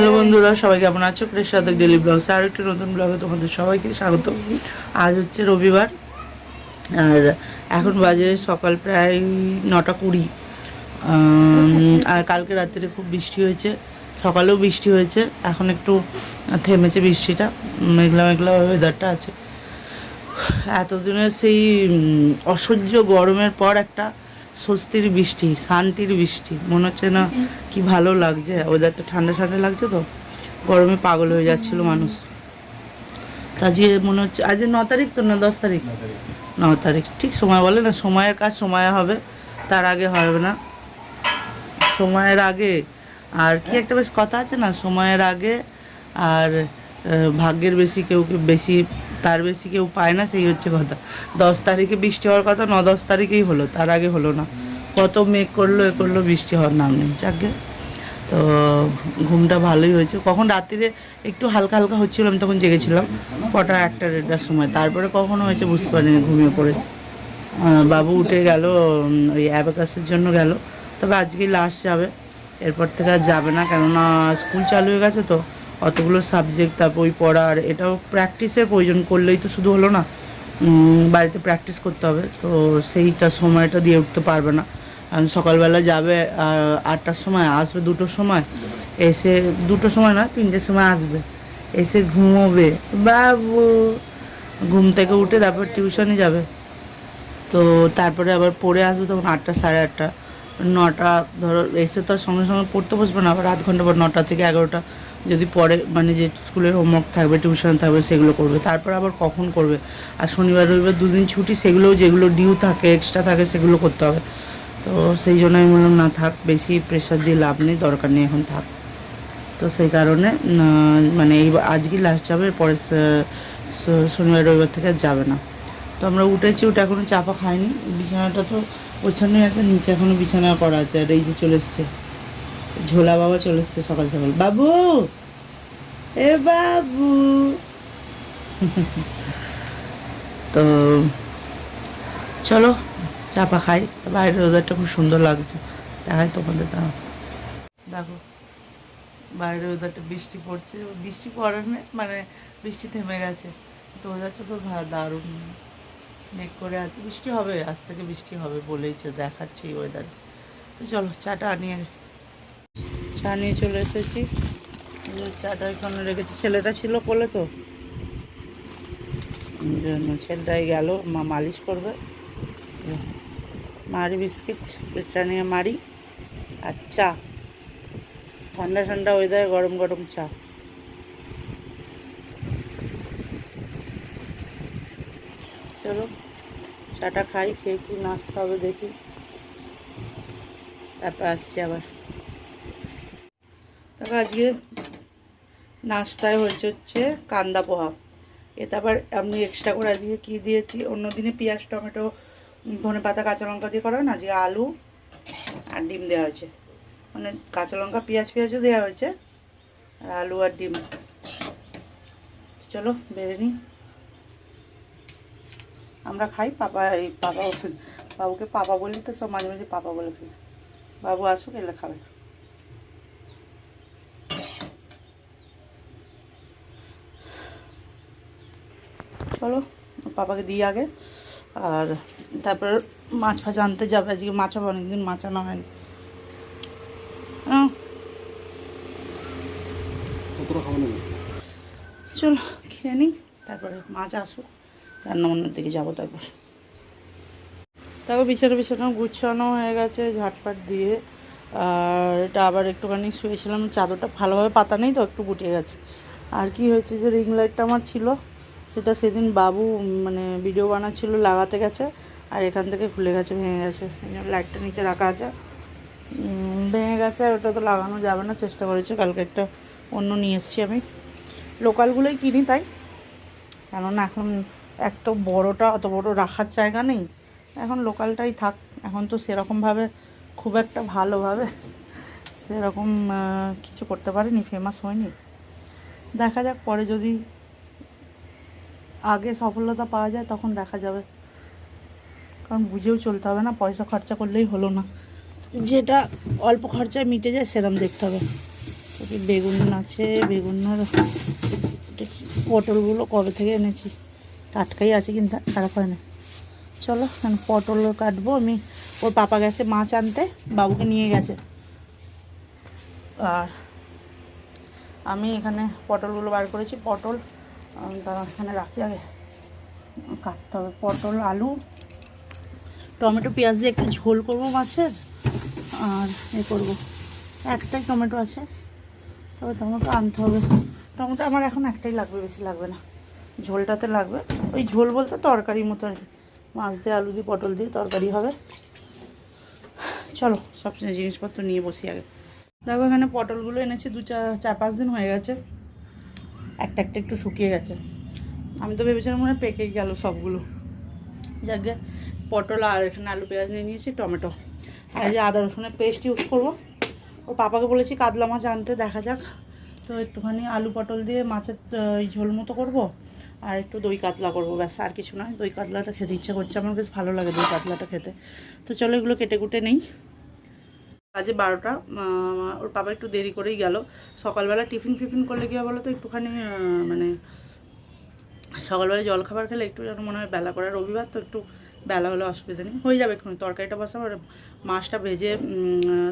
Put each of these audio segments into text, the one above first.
Hello বন্ধুরা, সবাই কেমন আছো? প্রেস সাথে ডেলি ব্লগস আর একটি নতুন ব্লগে তোমাদের সবাইকে স্বাগত। আজ হচ্ছে রবিবার, আর এখন বাজে সকাল প্রায় নটা কুড়ি। আর কালকে রাত্রে খুব বৃষ্টি হয়েছে, সকালেও বৃষ্টি হয়েছে, এখন একটু থেমেছে বৃষ্টিটা, মেঘলা মেঘলা ওয়েদারটা আছে। এতদিনের সেই অসহ্য গরমের পর একটা স্বস্তির বৃষ্টি শান্তির বৃষ্টি। মনে হচ্ছে না কি ভালো লাগছে। ওয়েদারটা ঠান্ডা ঠান্ডা লাগছে তো? গরমে পাগল হয়ে যাচ্ছিল মানুষ। তা আজকে মনে হচ্ছে আজ ন তারিখ তো না দশ তারিখ? ন তারিখ। ঠিক সময় বলে না সময়ের কাজ সময়ে হবে তার আগে হবে না। সময়ের আগে আর কি একটা বেশ কথা আছে না সময়ের আগে আর ভাগ্যের বেশি কেউ কেউ বেশি তার বেশি কেউ পায় না, সেই হচ্ছে কথা। দশ তারিখে বৃষ্টি হওয়ার কথা, ন দশ তারিখেই হলো, তার আগে হলো না। কত মেঘ করল, এ করল, বৃষ্টি হওয়ার নাম নেই, যাকে। তো ঘুমটা ভালোই হয়েছে। কখন রাত্রিরে একটু হালকা হালকা হচ্ছিল, আমি তখন জেগেছিলাম। কটা একটা দেড়টার সময়। তারপরে কখনো হয়েছে বুঝতে পারিনি, ঘুমিয়ে পড়েছি। বাবু উঠে গেল ওই অ্যাবাকাসের জন্য গেল। তবে আজকে লাস্ট যাবে। এরপর থেকে আর যাবে না, কেননা স্কুল চালু হয়ে গেছে তো। অতগুলো সাবজেক্ট তারপর ওই পড়ার, এটাও প্র্যাকটিসের প্রয়োজন, করলেই তো শুধু হলো না। বাড়িতে প্র্যাকটিস করতে হবে, তো সেইটা সময়টা দিয়ে উঠতে পারবে না। কারণ সকালবেলা যাবে আটটার সময়, আসবে দুটোর সময়, এসে, দুটোর সময় না, তিনটের সময় আসবে। এসে ঘুমোবে, বাবু, ঘুম থেকে উঠে তারপর টিউশনে যাবে। তো তারপরে আবার পড়ে আসবে তখন আটটা, সাড়ে আটটা, নটা, ধরো, এসে তো সঙ্গে সঙ্গে পড়তে বসবে না, আবার আধ ঘণ্টা পর নটা থেকে এগারোটা যদি পরে মানে যে স্কুলের হোমওয়ার্ক থাকবে, টিউশন থাকবে, সেগুলো করবে। তারপর আবার কখন করবে? আর শনিবার, রবিবার দুদিন ছুটি, সেগুলোও যেগুলো ডিউ থাকে এক্সট্রা থাকে, সেগুলো করতে হবে। তো সেই জন্য আমি বললাম, না থাক, বেশি প্রেশার দিয়ে লাভ নেই, দরকার নেই, এখন থাক। তো সেই কারণে মানে এই আজকে লাস্ট যাবে, পরে শনিবার, রবিবার থেকে যাবে না। তো আমরা উঠেছি, উঠে এখনও চাপা খাইনি। বিছানাটা তো ওছানে আছে, নিচে এখনও বিছানা করা আছে, আর এই যে চলে এসছে। ঝোলা বাবা চলে এসছে সকাল সকাল। বাবু! এ বাবু! তো চলো চাপা খাই। বাইরের ওদেরটা খুব সুন্দর লাগছে। দেখাই তোমাদের দাও দেখো বাইরে ওদেরটা বৃষ্টি পড়ছে। বৃষ্টি পড়ে মানে বৃষ্টি থেমে গেছে। তো ওদেরটা তো দারুণ। মেঘ করে আছে। বৃষ্টি হবে, আজ থেকে বৃষ্টি হবে বলেইছে দেখাচ্ছে ওয়েদার তো চলো চাটা নিয়ে চা নিয়ে চলে এসেছি। চাটা এখানে রেখেছি। ছেলেটা ছিল কোলে তো। ছেলেটাই গেল। মা মালিশ করবে। মারি বিস্কিট, পেটটা নিয়ে মারি। আর চা। ঠান্ডা ঠান্ডা ওয়েদারে গরম গরম চা। চলো, চাটা খাই, খেয়ে কি নাস্তা হবে দেখি। তারপর আসছি আবার। তারপর আজকে নাস্তায় হয়েছে হচ্ছে কান্দা পোহা। এতে আবার আমি এক্সট্রা করে আজকে কী দিয়েছি? অন্য দিনে পেঁয়াজ, টমেটো, ধনে পাতা, কাঁচা লঙ্কা দিয়ে করা না? আজকে আলু আর ডিম দেওয়া হয়েছে। মানে কাঁচা লঙ্কা, পেঁয়াজ, পেঁয়াজও দেওয়া হয়েছে। আর আলু আর ডিম। চলো, বেড়ে নিই। আমরা খাই পাপা, এই পাপা, বাবুকে পাপা বলি তো সব মাঝে মাঝে পাপা বলে ফেলি বাবু আসুক, এলে খাবে চলো পাপাকে দিই আগে। আর তারপর মাছ ফাছ আনতে যাবে। আজকে মাছ হবে অনেকদিন মাছ আনা হয়নি। হ্যাঁ চলো খেয়ে নিই তারপরে মাছ আসুক। রান্না বান্নার দিকে যাব তারপর। তারপর বিছানা বিছানা গুছানো হয়ে গেছে ঝাটপাট দিয়ে। আর এটা আবার একটুখানি শুয়েছিলাম চাদরটা ভালোভাবে পাতা নেই তো একটু গুটিয়ে গেছে। আর কি হয়েছে যে রিং লাইটটা আমার ছিল সেটা সেদিন বাবু মানে ভিডিও বানাচ্ছিল, লাগাতে গেছে, আর এখান থেকে খুলে গেছে, ভেঙে গেছে। এই লাইটটা নিচে রাখা আছে। ভেঙে গেছে, আর ওটা তো লাগানো যাবে না, চেষ্টা করেছি, কালকে একটা অন্য নিয়ে এসেছি আমি। লোকালগুলোই কিনি তাই। কেননা এখন এক তো বড়োটা, অত বড় রাখার জায়গা নেই। এখন লোকালটাই থাক, এখন তো সেরকমভাবে খুব একটা ভালোভাবে সেরকম কিছু করতে পারিনি ফেমাস হয়নি। দেখা যাক, পরে যদি আগে সফলতা পাওয়া যায়, তখন দেখা যাবে। কারণ বুঝেও চলতে হবে না, পয়সা খরচা করলেই হলো না। যেটা অল্প খরচায় মিটে যায় সেরকম দেখতে হবে। বেগুন আছে, বেগুনের পটলগুলো কবে থেকে এনেছি? টাটকাই আছে, কিন্তু খারাপ হয় না। চলো পটল কাটবো আমি। ওর পাপা গেছে মাছ আনতে, বাবুকে নিয়ে গেছে। আর আমি এখানে পটলগুলো বার করেছি, পটল দাঁড়া এখানে রাখি, আগে কাটতে হবে পটল, আলু, টমেটো, পেঁয়াজ দিয়ে একটু ঝোল করব মাছের, আর এ করব। একটাই টমেটো আছে, তবে টমেটো আনতে হবে। টমেটো আমার এখন একটাই লাগবে, বেশি লাগবে না। ঝোলটাতে লাগবে। ওই ঝোল বলতে তরকারি মতো আর কি। মাছ দিয়ে আলু দিয়ে পটল দিয়ে তরকারি হবে। চলো, সব জিনিসপত্র নিয়ে বসি আগে। দেখো এখানে পটলগুলো এনেছি, দু চার চার পাঁচ দিন হয়ে গেছে। একটা একটা একটু শুকিয়ে গেছে। আমি তো ভেবেছিলাম মনে পেকে গেল সবগুলো। যাকে পটল আর এখানে আলু পেঁয়াজ নিয়ে নিয়েছি, টমেটো। আর যে আদা রসুনের পেস্ট ইউজ করব। ও পাপাকে বলেছি কাতলা মাছ আনতে, দেখা যাক। তো একটুখানি আলু পটল দিয়ে মাছের এই ঝোল মতো করব। আর একটু দই কাতলা করব, ব্যাস, আর কিছু নয়। দই কাতলাটা খেতে ইচ্ছা করছে, আমার বেশ ভালো লাগে দই কাতলাটা খেতে। তো চলো এগুলো কেটে কুটে নেই। বাজে বারোটা ওর বাবা একটু দেরি করেই গেল। সকালবেলা টিফিন ফিফিন করলে কী বলো তো একটুখানি মানে সকালবেলা জল খাবার খেলে একটু যেন মনে হয় বেলা করে রবিবার তো একটু বেলা হলে অসুবিধা নেই। হয়ে যাবে এক্ষুনি, তরকারিটা বসাবো, আর মাছটা ভেজে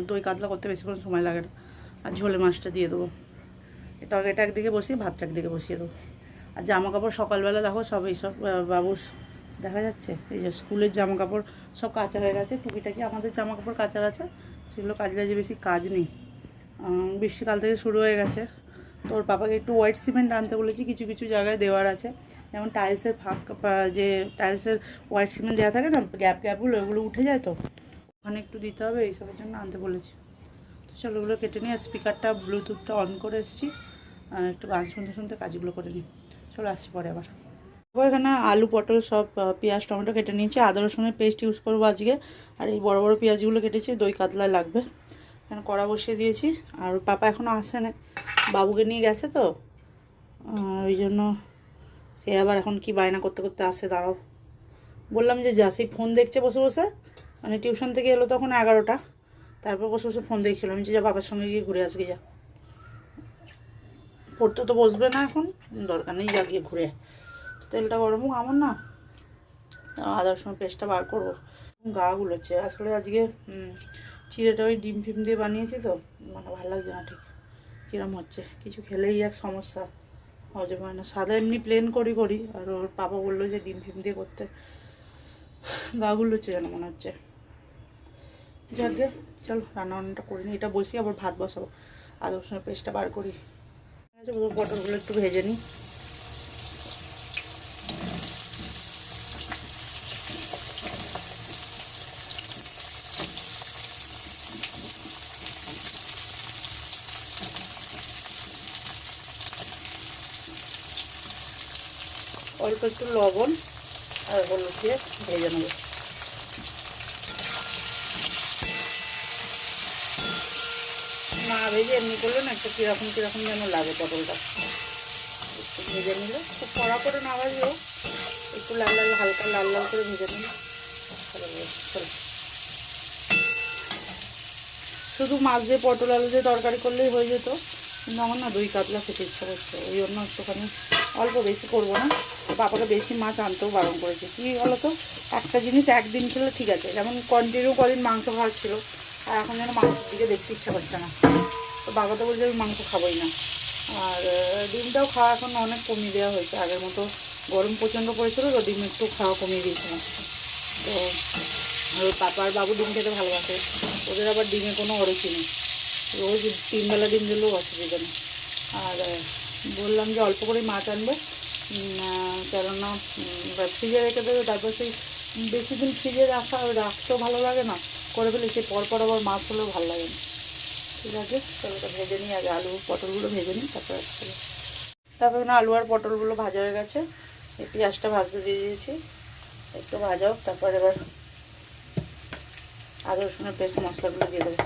দই কাতলা করতে বেশিক্ষণ সময় লাগে না। আর ঝোলে মাছটা দিয়ে দেবো। তরকারিটা একদিকে বসিয়ে, ভাতটা একদিকে বসিয়ে দেবো। আর জামা কাপড় সকালবেলা দেখো, সব এইসব বাবুস দেখা যাচ্ছে? এই যে স্কুলের জামা কাপড় সব কাঁচা হয়ে গেছে। টুকিটাকি আমাদের জামা কাপড় কাঁচা গেছে সেগুলো কাজ কাজে বেশি কাজ নেই। বৃষ্টিকাল থেকে শুরু হয়ে গেছে। তো ওর পাপাকে একটু হোয়াইট সিমেন্ট আনতে বলেছি, কিছু কিছু জায়গায় দেওয়ার আছে। যেমন টাইলসের ফাঁক যে টাইলসের হোয়াইট সিমেন্ট দেওয়া থাকে না গ্যাপ গ্যাপগুলো ওগুলো উঠে যায় তো? ওখানে একটু দিতে হবে এইসবের জন্য আনতে বলেছি। তো চলো, ওগুলো কেটে নিয়ে স্পিকারটা ব্লুটুথটা অন করে এসেছি। একটু গান শুনতে শুনতে কাজগুলো করে নিই। চলো, আসছি পরে আবার। এখানে আলু, পটল সব পেঁয়াজ, টমেটো কেটে নিয়েছি। আদা, রসুনের পেস্ট ইউজ করব আজকে। আর এই বড় বড় পেঁয়াজগুলো কেটেছি, দই কাতলায় লাগবে। এখানে কড়া বসিয়ে দিয়েছি। আর পাপা এখনও আসে না বাবুকে নিয়ে গেছে তো। ওই জন্য সে আবার এখন কি বায়না করতে করতে আসে, দাঁড়াও। বললাম যে যা সেই ফোন দেখছে বসে বসে। মানে টিউশন থেকে এলো তখন এগারোটা। তারপর বসে বসে ফোন দেখছিল। আমি যে যা, বাবার সঙ্গে গিয়ে ঘুরে আসবি, যা। পড়তে তো বসবে না এখন। দরকার নেই, যা গিয়ে ঘুরে। তেলটা গরম হোক, আমার না তা আদা রসুন পেস্টটা বার করব। গা গুলোচ্ছে আসলে আজকে চিড়েটা ওই ডিম ফিম দিয়ে বানিয়েছি তো মানে ভালো লাগছে না ঠিক। কিরম হচ্ছে? কিছু খেলেই এক সমস্যা। হজম হয় না। সাদা এমনি প্লেন করি করি, আর ওর পাপা বলল যে ডিম ফিম দিয়ে করতে। গা গুলোচ্ছে যেন মনে হচ্ছে। যাকে চলো, রান্না বান্নাটা করে নিই। এটা বসি আবার ভাত বসাবো। আদা রসুনের পেস্টটা বার করি। পটলগুলো একটু ভেজে নিই। অল্প একটু লবণ আর হলুদ দিয়ে ভেজে নেব। না ভেজে এমনি করলে না একটু কীরকম কীরকম যেন লাগে পটলটা। একটু ভেজে নিলে, খুব কড়া করে না ভাজলেও একটু লাল লাল, হালকা লাল লাল করে ভেজে নিলে শুধু মাছ দিয়ে পটল, আলু দিয়ে তরকারি করলেই হয়ে যেত, কিন্তু আমার না দই কাতলা খেতে ইচ্ছা করছে, ওই জন্য একটুখানি অল্প বেশি করব না। বাবাকে বেশি মাছ আনতেও বারণ করেছে। কী তো একটা জিনিস একদিন খেলে ঠিক আছে। যেমন কন্টিনিউ কদিন মাংস খাওয়া ছিল, আর এখন যেন মাংসের দিকে দেখতে ইচ্ছা করছে না। তো বাবা তো বলছে, আমি মাংস খাবোই না। আর ডিমটাও খাওয়া এখন অনেক কমিয়ে দেওয়া হয়েছে। আগের মতো গরম প্রচণ্ড পড়েছিল, তো ডিম একটু খাওয়া কমিয়ে দিয়েছিলাম তো পাপা আর বাবু ডিম খেতে ভালোবাসে। ওদের আবার ডিমে কোনো অরুচি নেই। রোজ তিনবেলা ডিম দিলেও অসুবিধা নেই আর বললাম যে অল্প করে মাছ আনবে। কেননা ফ্রিজে রেখে দেবে, তারপর সেই বেশি দিন ফ্রিজে রাখা, রাখতেও ভালো লাগে না। করে ফেলে সে পরপর আবার মাছ হলেও ভালো লাগে না। ঠিক আছে? তাহলে ওটা ভেজে নিই, আগে আলু পটলগুলো ভেজে নিই, তারপর আসলে তারপর না, আলু আর পটলগুলো ভাজা হয়ে গেছে। এই পেঁয়াজটা ভাজতে দিয়ে দিয়েছি। একটু ভাজাও তারপর এবার আদা, রসুনের পেস্ট, মশলাগুলো দিয়ে দেবো।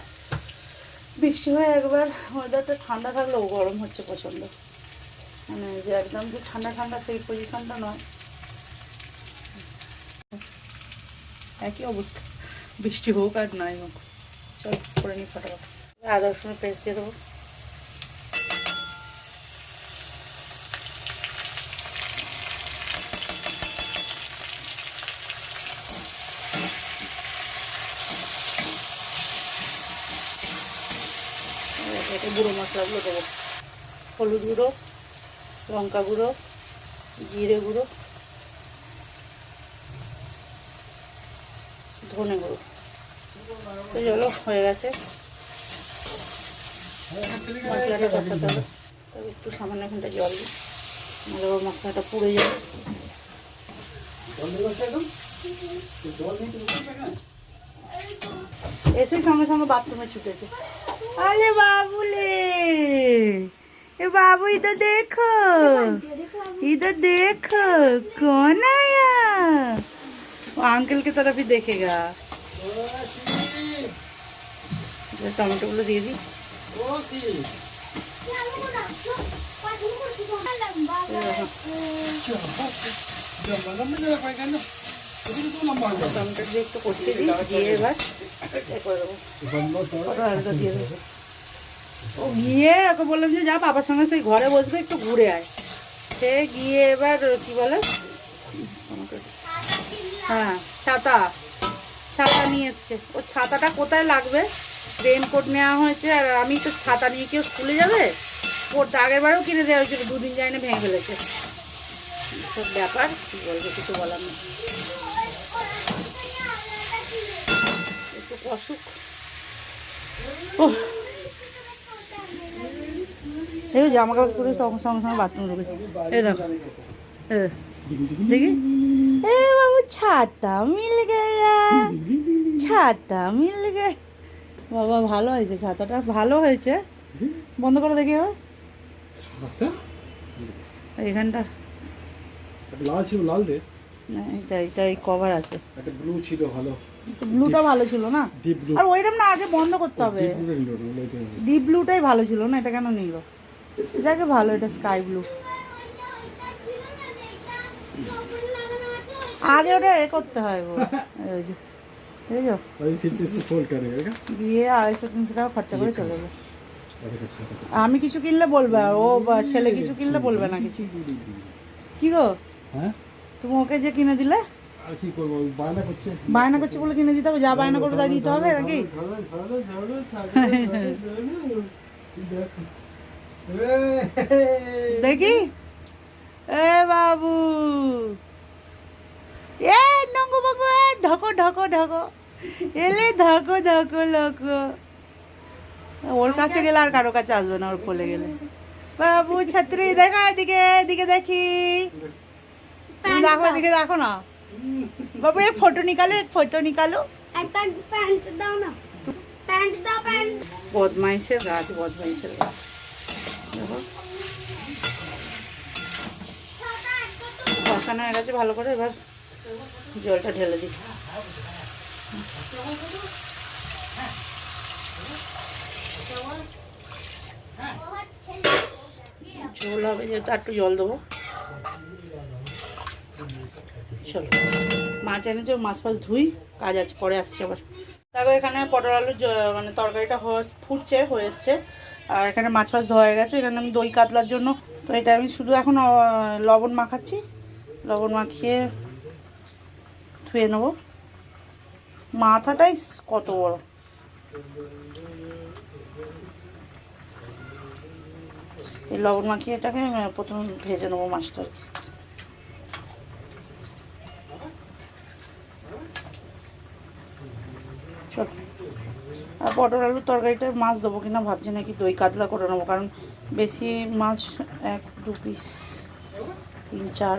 বৃষ্টি হয়ে একবার ওয়েদারটা ঠান্ডা থাকলেও গরম হচ্ছে প্রচণ্ড। মানে যে একদম যে ঠান্ডা ঠান্ডা সেই পজিশনটা নয়। একই অবস্থা। বৃষ্টি হোক আর নাই হোক, চল করে নিই ফটাফট আদা পেস্ট দিয়ে দেবো। এটা বুড়ো মশলাগুলো দেবো। হলুদ গুঁড়ো। লঙ্কা গুঁড়ো, জিরে গুঁড়ো, ধনে গুঁড়ো। চলো হয়ে গেছে। মশলাটা কষাতে হবে। তবে একটু সামান্য এখানটা জল দিই ওর মশলাটা পুড়ে যাবে। এসে সঙ্গে সঙ্গে বাথরুমে ছুটেছে। আরে বাবুলে! ए बाबू इधर देखो इधर देखो कौन आया वो अंकल की तरफ ही देखेगा टमाटो गुलो দিয়ে দিই টমেটো দিয়ে একটু কষিয়ে দিই দিয়ে এবার এ করে দেবো কটা আলুটা দিয়ে দেবো ও গিয়ে ওকে বললাম যে যা বাবার সঙ্গে সেই ঘরে বসবে, একটু ঘুরে আয়। সে গিয়ে এবার, কি বলে? হ্যাঁ ছাতা। ছাতা নিয়ে এসছে। ও ছাতাটা কোথায় লাগবে? রেনকোট নেওয়া হয়েছে, আর আমি তো ছাতা নিয়ে কেউ স্কুলে যাবে? পড়তে আগের বারেও কিনে দেওয়া হয়েছিল, দুদিন যায় না, ভেঙে ফেলেছে। সব ব্যাপার, কী বলব, কিছু বলার নেই। একটু কষুক ও এই জামা কাপড় পরে সঙ্গে সঙ্গে সঙ্গে বাথরুম ঢুকেছি। এই দেখো। দেখি। এ বাবু ছাতা মিল গেয়া। ছাতা মিল গে। বাবা ভালো হয়েছে ছাতাটা ভালো হয়েছে। বন্ধ করে দেখি এবার। এইখানটা। একটা লাল ছিল লাল রে। না এটা এটা এই কভার আছে। একটা ব্লু ছিল ভালো। ব্লুটা ভালো ছিল না? আর ওইরকম না আগে বন্ধ করতে হবে। ডিপ ব্লুটাই ভালো ছিল না এটা কেন নিল? যাকে ভালো এটা স্কাই ব্লু আগে ওটা এ করতে হয় দিয়ে আড়াইশো তিনশো টাকা খরচা করে চলে যাবে আমি কিছু কিনলে বলবে ও ছেলে কিছু কিনলে বলবে না কিছু। কি গো? তুমি ওকে যে কিনে দিলে? বায়না করছে বলে কিনে দিতে হবে যা বায়না করবে তাই দিতে হবে নাকি? দেখি। এ বাবু। এ নঙ্গু বাবু এ ঢকো ঢকো ঢকো। এলে ধকো ধকো লোকো ওর কাছে গেলে আর কারও কাছে আসবে না ওর কোলে গেলে। বাবু ছাত্রী দেখা এদিকে এদিকে দেখি। দেখো এদিকে দেখো না। বাবু এক ফটো নিকালো এক ফটো নিকালো। বদমাইশের গাছ বদমাইশের গাছ। দেখো হয়ে গেছে ভালো করে, এবার জলটা ঢেলে দিই। ঝোল হবে যেহেতু একটু জল দেবো। চলো, মাছ এনেছে মাছ ফাছ ধুই, কাজ আছে, পরে আসছে আবার। দেখো এখানে পটল আলুর জ- মানে তরকারিটা ফুটছে, হয়ে এসছে। আর এখানে মাছ ফাছ ধোয়া হয়ে গেছে, এখানে আমি দই কাতলার জন্য। তো এটা আমি শুধু এখন লবণ মাখাচ্ছি। লবণ মাখিয়ে ধুয়ে নেব। মাথাটাই কত বড়। এই লবণ মাখিয়ে এটাকে প্রথমে ভেজে নেব মাছটা আর পটল আলুর তরকারিটা মাছ দেবো কিনা ভাবছি নাকি দই কাতলা করে নেব, কারণ বেশি মাছ এক, দু পিস তিন, চার,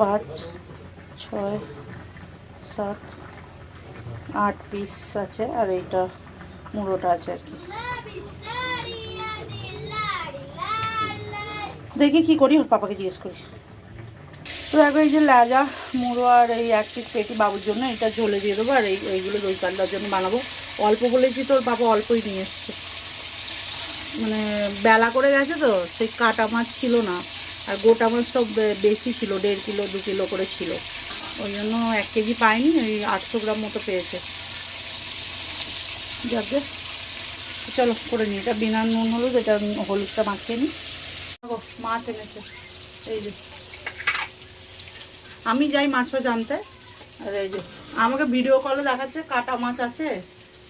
পাঁচ, ছয়, সাত, আট পিস আছে, আর এইটা মুড়োটা আছে আর কি। দেখি কি করি, ওর পাপাকে জিজ্ঞেস করি। তো দেখো এই যে লেজা, মুড়ো আর এই এক পিস পেটি বাবুর জন্য, এটা ঝোলে দিয়ে দেবো আর এই, এইগুলো দই কাতলার জন্য বানাবো। অল্প বলেছি তোর বাবা অল্পই নিয়ে এসছে। মানে বেলা করে গেছে তো, সেই কাটা মাছ ছিল না। আর গোটা মাছ সব বেশি ছিল, দেড় কিলো, দু কিলো করে ছিল। ওই জন্য এক কেজি পাইনি, ওই আটশো গ্রাম মতো পেয়েছে। যাকে চলো করে নিই। এটা বিনা নুন হলুদ, এটা হলুদটা মাখিয়ে নিই। মাছ এনেছে। এই যে আমি যাই মাছ ফাছ আনতে। আর এই যে, আমাকে ভিডিও কলে দেখাচ্ছে, কাটা মাছ আছে।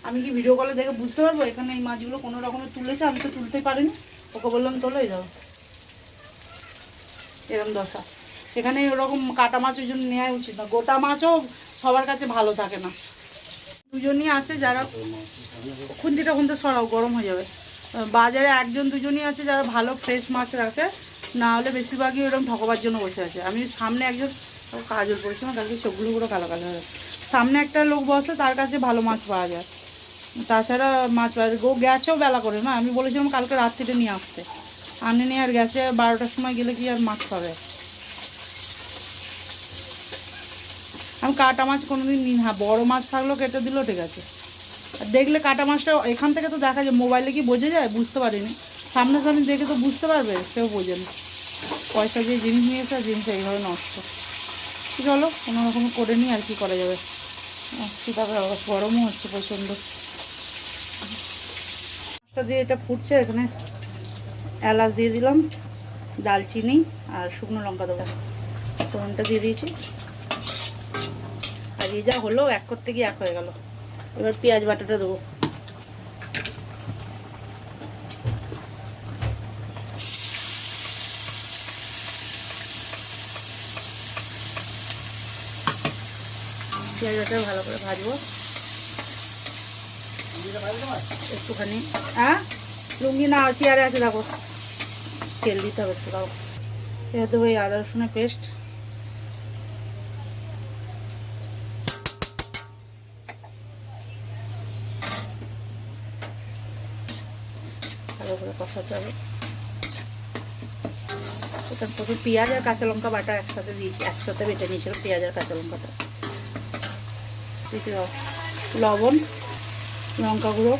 আমি কি ভিডিও কলে দেখে বুঝতে পারব? এখানে এই মাছগুলো কোনো রকমে তুলেছে, আমি তো তুলতে পারিনি। ওকে বললাম তোলো যাও এরকম দশা। সেখানে ওরকম কাটা মাছ ওই জন্য নেওয়া উচিত না। গোটা মাছও সবার কাছে ভালো থাকে না। দুজনই আছে যারা খুন্তিটা খুন্তি সরাও, গরম হয়ে যাবে। বাজারে একজন দুজনই আছে যারা ভালো ফ্রেশ মাছ রাখে। না হলে বেশিরভাগই এরকম ঠকবার জন্য বসে আছে। আমি সামনে একজন ও কাজল পড়েছিল কালকে চোখগুলো পুরো কালো কালো হয়ে সামনে একটা লোক বসে, তার কাছে ভালো মাছ পাওয়া যায়। তাছাড়া মাছ পাওয়া যায়। গো গেছেও বেলা করে না, আমি বলেছিলাম কালকে রাত্রিটা নিয়ে আসতে। আনে নিয়ে আর গেছে, বারোটার সময় গেলে কি আর মাছ পাবে? আমি কাটা মাছ কোনোদিন নিই না হ্যাঁ বড়ো মাছ থাকলেও কেটে দিলেও ঠিক আছে। আর দেখলে কাটা মাছটা এখান থেকে তো দেখা যায়, মোবাইলে কি বোঝা যায়? বুঝতে পারিনি। সামনাসামনি দেখে তো বুঝতে পারবে, সেও বোঝে না। পয়সা দিয়ে জিনিস নিয়েছে জিনিস এইভাবে নষ্ট। চলো, কোনো রকম করে নিই, আর কি করা যাবে। তারপরে গরমও হচ্ছে প্রচণ্ড। দিয়ে এটা ফুটছে, এখানে এলাচ দিয়ে দিলাম, দালচিনি আর শুকনো লঙ্কা দেবো। ফোড়নটা দিয়ে দিয়েছি। আর এই যা হলো, এক করতে গিয়ে এক হয়ে গেল। এবার পেঁয়াজ বাটাটা দেবো। পেঁয়াজ বাটা ভালো করে ভাজবো। একটুখানি। হ্যাঁ লুঙ্গি না, চেয়ারে আছে, দেখো। তেল দিতে হবে একটু, দাও। এবার দেবো এই আদা, রসুনের পেস্ট। ভালো করে কষাতে হবে। প্রথমে পেঁয়াজ আর কাঁচা লঙ্কা বাটা একসাথে দিয়েছি, একসাথে বেটে নিয়েছিলাম পেঁয়াজ আর কাঁচা লঙ্কাটা। লবণ, লঙ্কা গুঁড়ো।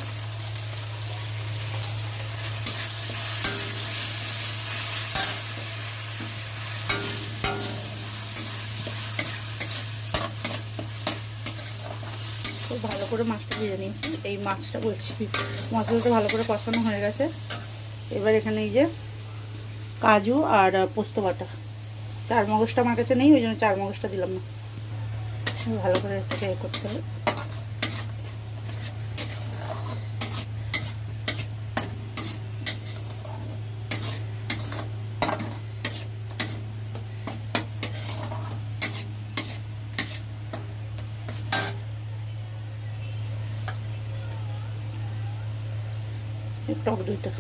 খুব ভালো করে মাছটা ভেজে নিয়েছি। এই মাছটা বলছি, মশলাটা ভালো করে কষানো হয়ে গেছে। এবার এখানে এই যে কাজু আর পোস্ত বাটা। চার মগজটা আমার কাছে নেই, ওই জন্য চার মগজটা দিলাম না। ভালো করে এ করতে হবে। টক দইটা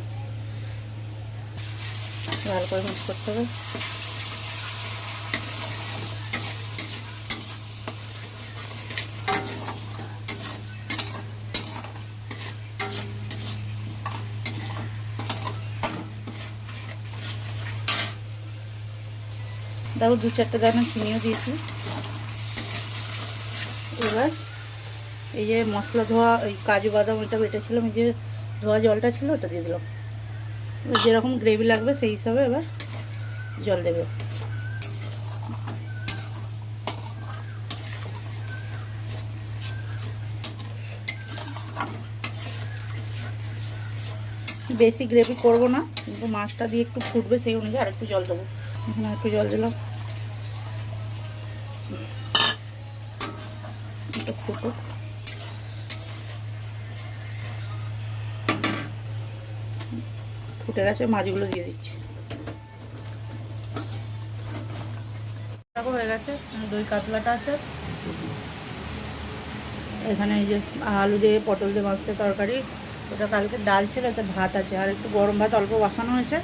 ভালো করে মিক্স করতে হবে। দেখো দু চারটে দানা চিনিও দিয়েছি। এবার এই যে মশলা ধোয়া, ওই কাজু বাদাম ওইটা বেটেছিলাম, এই যে ধোয়া জলটা ছিল ওটা দিয়ে দিলাম। যেরকম গ্রেভি লাগবে সেই হিসাবে এবার জল দেবে। বেশি গ্রেভি করব না, কিন্তু মাছটা দিয়ে একটু ফুটবে সেই অনুযায়ী আরেকটু জল দেবো। এখানে একটু জল দিলাম। ফুটে গেছে, মাছগুলো দিয়ে দিচ্ছি। হয়ে গেছে দই কাতলাটা আছে। এখানে এই যে আলু দিয়ে, পটল দিয়ে মাছের তরকারি। ওটা কালকে ডাল ছিল, এতে ভাত আছে। আর একটু গরম ভাত, অল্প বসানো হয়েছে।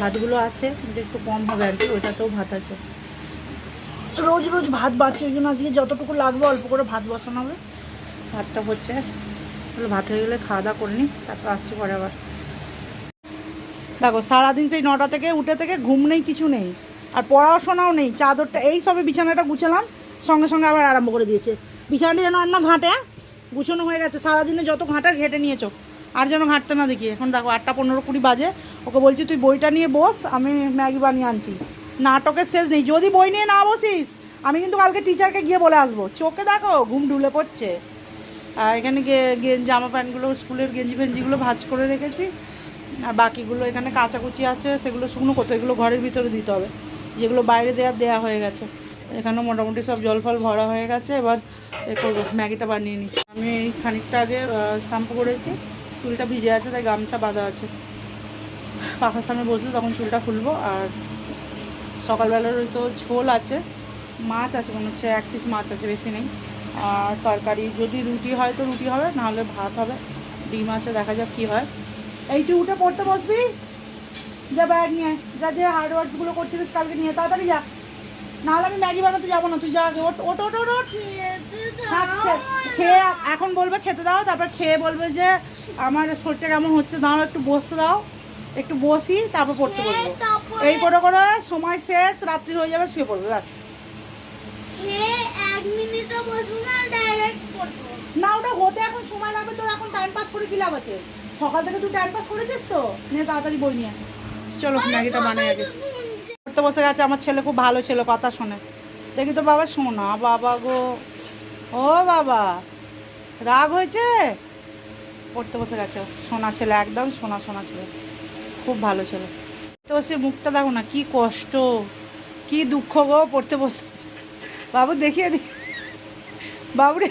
ভাতগুলো আছে, কিন্তু একটু কম হবে আর কি ওইটাতেও ভাত আছে। রোজ রোজ ভাত বাড়ছে ওই জন্য আজকে যতটুকু লাগবে অল্প করে ভাত বসানো হবে। ভাতটা হচ্ছে, তাহলে ভাত হয়ে গেলে খাওয়া দাওয়া করে নিই তারপর আসছি পরে আবার। দেখো, সারাদিন সেই নটা থেকে উঠে থেকে ঘুম নেই, কিছু নেই। আর পড়াশোনাও নেই, চাদরটা, এই সবে বিছানাটা গুছালাম, সঙ্গে সঙ্গে আবার আরম্ভ করে দিয়েছে। বিছানাটা যেন আর না ঘাঁটে? গুছানো হয়ে গেছে। সারাদিনে যত ঘাঁটার ঘেটে নিয়েছো, আর যেন ঘাঁটতে না দেখি। এখন দেখো আটটা পনেরো কুড়ি বাজে, ওকে বলছি তুই বইটা নিয়ে বস, আমি ম্যাগি বানিয়ে আনছি। নাটকের শেষ নেই। যদি বই নিয়ে না বসিস, আমি কিন্তু কালকে টিচারকে গিয়ে বলে আসব। চোখে দেখো, ঘুম ঢুলে পড়ছে। আর এখানে গিয়ে জামা প্যান্টগুলো, স্কুলের গেঞ্জি ফেঞ্জিগুলো ভাজ করে রেখেছি। আর বাকিগুলো এখানে কাচাকুচি আছে, সেগুলো শুকনো করতে এগুলো ঘরের ভিতরে দিতে হবে। যেগুলো বাইরে দেওয়ার দেওয়া হয়ে গেছে। এখানেও মোটামুটি সব জল ফল ভরা হয়ে গেছে। এবার এ করব, ম্যাগিটা বানিয়ে নিই আমি এই খানিকটা আগে শ্যাম্পু করেছি। চুলটা ভিজে আছে, তাই গামছা বাঁধা আছে। পাখার সামনে বসলে তখন চুলটা খুলবো। আর সকালবেলার ওই তো ঝোল আছে, মাছ আছে, মনে হচ্ছে এক পিস মাছ আছে, বেশি নেই। আর তরকারি, যদি রুটি হয় তো রুটি হবে নাহলে ভাত হবে। ডিম আছে, দেখা যাক কী হয়। এই তুই উঠে পড়তে বসবি? যা ব্যাগ নিয়ে, যা যে হার্ড ওয়ার্কগুলো করছিলিস কালকে নিয়ে, তাড়াতাড়ি যা। নাহলে আমি ম্যাগি বানাতে যাব না, তুই যা ওট ওট ওট ওট খেয়ে এখন বলবে খেতে দাও, তারপর খেয়ে বলবে যে আমার শরীরটা কেমন হচ্ছে দাও একটু বসতে দাও। একটু বসি তারপর পড়তে বলব এই করে করে সময় শেষ রাত্রি হয়ে যাবে শুয়ে পড়বে ব্যাস। বসবো না ওটা হতে এখন সময় লাগবে তোর এখন টাইম পাস করে কি লাভ আছে? সকাল থেকে তুই টাইম পাস করেছিস তো? নিয়ে তাড়াতাড়ি বই নিয়ে চলো ম্যাগিটা বানাই আগে। পড়তে বসে গেছে আমার ছেলে খুব ভালো ছেলে কথা শোনে। দেখি তো বাবা শোনা বাবা গো। ও বাবা রাগ হয়েছে? পড়তে বসে গেছে। সোনা ছেলে একদম সোনা সোনা ছেলে। খুব ভালো ছেলে। তো সে মুখটা দেখো না, কি কষ্ট, কি দুঃখ গো পড়তে বসেছে। বাবু দেখিয়ে দি। বাবু রে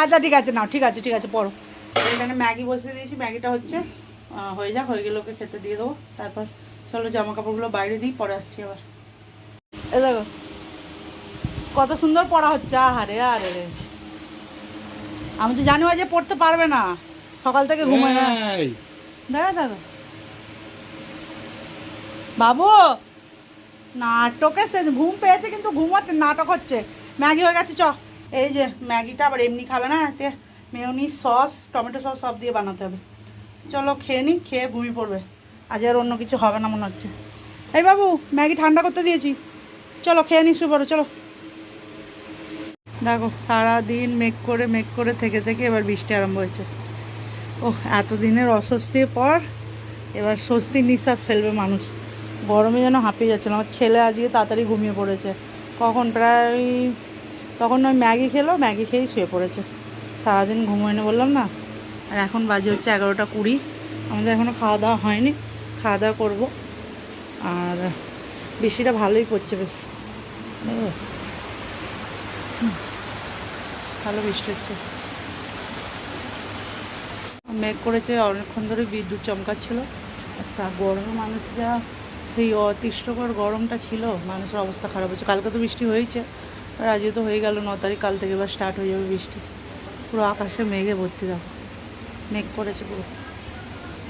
আচ্ছা ঠিক আছে, নাও, ঠিক আছে ঠিক আছে, পড়ো। এখানে ম্যাগি বসিয়ে দিয়েছি, ম্যাগিটা হচ্ছে হয়ে যাক, হয়ে গেলে ওকে খেতে দিয়ে দেবো। তারপর চলো জামা কাপড়গুলো বাইরে দিই, পরে আসছি আবার। এ দেখো, কত সুন্দর পড়া হচ্ছে, আহারে আরে রে আমি তো জানি যে পড়তে পারবে না। সকাল থেকে ঘুমায় না। দেখো দেখো বাবু, নাটকে সে ঘুম পেয়েছে, কিন্তু ঘুমাচ্ছে নাটক হচ্ছে। ম্যাগি হয়ে গেছে, চ। এই যে, ম্যাগিটা আবার এমনি খাবে না, এতে মেয়নি সস, টমেটো সস সব দিয়ে বানাতে হবে। চলো, খেয়ে নি, খেয়ে ঘুমিয়ে পড়বে। আজ আর অন্য কিছু হবে না মনে হচ্ছে। এই বাবু, ম্যাগি ঠান্ডা করতে দিয়েছি। চলো, খেয়ে নি, শুয়ে পড়ো, চলো। দেখো, সারাদিন মেঘ করে মেঘ করে থেকে থেকে এবার বৃষ্টি আরম্ভ হয়েছে। ও এতদিনের অস্বস্তির পর এবার স্বস্তির নিঃশ্বাস ফেলবে মানুষ। গরমে যেন হাঁপিয়ে যাচ্ছিল আমার ছেলে আজকে তাড়াতাড়ি ঘুমিয়ে পড়েছে। কখন প্রায়, তখন ওই ম্যাগি খেলো, ম্যাগি খেয়েই শুয়ে পড়েছে। সারাদিন ঘুমোয় না বললাম না। আর এখন বাজে হচ্ছে এগারোটা কুড়ি। আমাদের এখনও খাওয়া দাওয়া হয়নি। খাওয়া দাওয়া করব। আর বৃষ্টিটা ভালোই পড়ছে বেশ। ভালো বৃষ্টি হচ্ছে। মেঘ করেছে, অনেকক্ষণ ধরে বিদ্যুৎ চমকাচ্ছিল। সা- গরমে মানুষ যা সেই অতিষ্ঠকর গরমটা ছিল, মানুষের অবস্থা খারাপ হচ্ছে কালকে তো বৃষ্টি হয়েছে, আর আজকে তো হয়ে গেল ন তারিখ, কাল থেকে এবার স্টার্ট হয়ে যাবে বৃষ্টি। পুরো আকাশে মেঘে ভর্তি দেখো। মেঘ করেছে পুরো।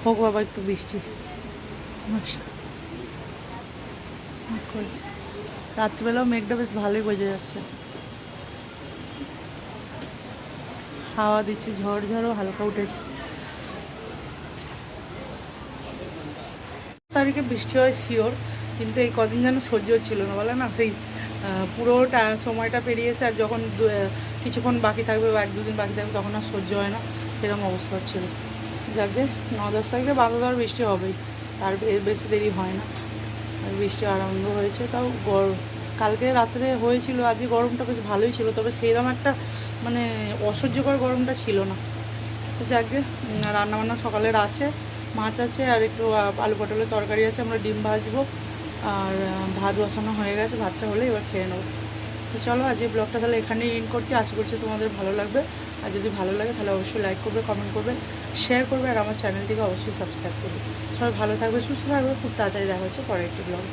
হোক বাবা, একটু বৃষ্টি। আচ্ছা। রাত্রিবেলাও মেঘটা বেশ ভালোই বোঝা যাচ্ছে। হাওয়া দিচ্ছে ঝড় ঝড়ও হালকা উঠেছে। তারিখে বৃষ্টি হয় শিওর কিন্তু এই কদিন যেন সহ্য হচ্ছিল না। বলে না, সেই পুরোটা সময়টা পেরিয়েছে আর যখন কিছুক্ষণ বাকি থাকবে বা এক দুদিন বাকি থাকবে, তখন আর সহ্য হয় না। সেরকম অবস্থা হচ্ছিল। যাকে ন দশ তারিখে বারো দর বৃষ্টি হবেই। তার বেশি দেরি হয় না। আর বৃষ্টি আরম্ভ হয়েছে, তাও গরম কালকে রাত্রে হয়েছিল, আজকে গরমটা বেশ ভালোই ছিল, তবে সেরকম একটা মানে অসহ্যকর গরমটা ছিল না। যাকে রান্নাবান্না সকালের আছে। মাছ আছে আর একটু আলু পটলের তরকারি আছে, আমরা ডিম ভাজবো। আর ভাত বসানো হয়ে গেছে, ভাতটা হলে এবার খেয়ে নেব। তো চলো, আজ এই ব্লগটা তাহলে এখানেই ইন করছি। আশা করছি তোমাদের ভালো লাগবে। আর যদি ভালো লাগে, তাহলে অবশ্যই লাইক করবে কমেন্ট করবে শেয়ার করবে, আর আমার চ্যানেলটিকে অবশ্যই সাবস্ক্রাইব করবে। সবাই ভালো থাকবে, সুস্থ থাকবে, খুব তাড়াতাড়ি দেখা হচ্ছে পরের একটি ব্লগ